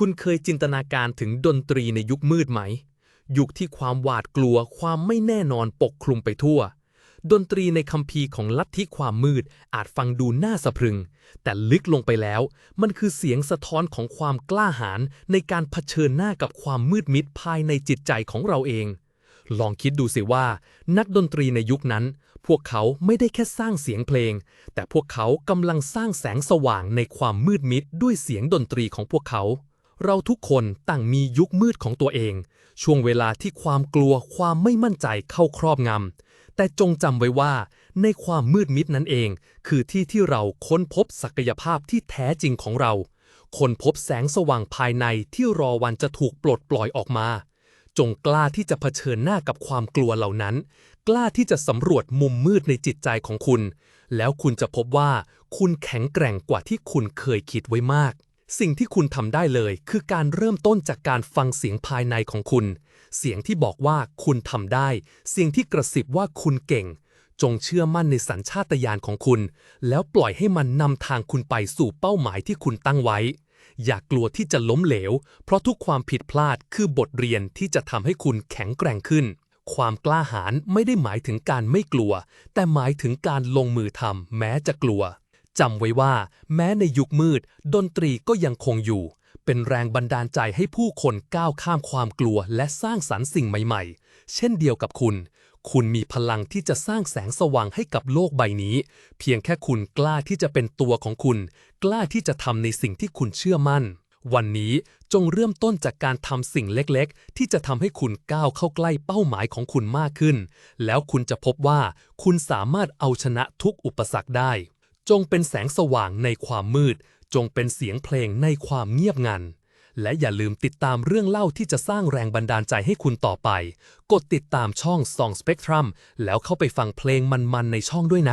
คุณเคยจินตนาการถึงดนตรีในยุคมืดไหม ยุคที่ความหวาดกลัวความไม่แน่นอนปกคลุมไปทั่ว ดนตรีในคัมภีร์ของลัทธิความมืดอาจฟังดูน่าสะพรึง แต่ลึกลงไปแล้ว มันคือเสียงสะท้อนของความกล้าหาญในการเผชิญหน้ากับความมืดมิดภายในจิตใจของเราเอง ลองคิดดูสิว่า นักดนตรีในยุคนั้น พวกเขาไม่ได้แค่สร้างเสียงเพลง แต่พวกเขากำลังสร้างแสงสว่างในความมืดมิดด้วยเสียงดนตรีของพวกเขา เราทุกคนต่างมียุคมืดของตัวเอง ช่วงเวลาที่ความกลัวความไม่มั่นใจเข้าครอบงำแต่จงจำไว้ว่า ในความมืดมิดนั้นเอง คือที่ที่เราค้นพบศักยภาพที่แท้จริงของเรา ค้นพบแสงสว่างภายในที่รอวันจะถูกปลดปล่อยออกมา จงกล้าที่จะเผชิญหน้ากับความกลัวเหล่านั้น กล้าที่จะสำรวจมุมมืดในจิตใจของคุณ แล้วคุณจะพบว่า คุณแข็งแกร่งกว่าที่คุณเคยคิดไว้มาก สิ่งที่คุณทำได้เลย คือการเริ่มต้นจากการฟังเสียงภายในของคุณ เสียงที่บอกว่าคุณทำได้ เสียงที่กระซิบว่าคุณเก่ง จงเชื่อมั่นในสัญชาตญาณของคุณ แล้วปล่อยให้มันนำทางคุณไปสู่เป้าหมายที่คุณตั้งไว้ อย่ากกลัวที่จะล้มเหลว เพราะทุกความผิดพลาดคือบทเรียนที่จะทำให้คุณแข็งแกร่งขึ้น ความกล้าหาญไม่ได้หมายถึงการไม่กลัว แต่หมายถึงการลงมือทำแม้จะกลัว จำไว้ว่า แม้ในยุคมืด ดนตรีก็ยังคงอยู่ เป็นแรงบันดาลใจให้ผู้คนก้าวข้ามความกลัวและสร้างสรรค์สิ่งใหม่ๆ เช่นเดียวกับคุณ คุณมีพลังที่จะสร้างแสงสว่างให้กับโลกใบนี้ เพียงแค่คุณกล้าที่จะเป็นตัวของคุณ กล้าที่จะทำในสิ่งที่คุณเชื่อมั่น วันนี้จงเริ่มต้นจากการทำสิ่งเล็กๆ ที่จะทำให้คุณก้าวเข้าใกล้เป้าหมายของคุณมากขึ้น แล้วคุณจะพบว่าคุณสามารถเอาชนะทุกอุปสรรคได้ จงเป็นแสงสว่างในความมืด จงเป็นเสียงเพลงในความเงียบงัน และอย่าลืมติดตามเรื่องเล่าที่จะสร้างแรงบันดาลใจให้คุณต่อไป กดติดตามช่อง Song Spectrum แล้วเข้าไปฟังเพลงมันๆในช่องด้วยนะ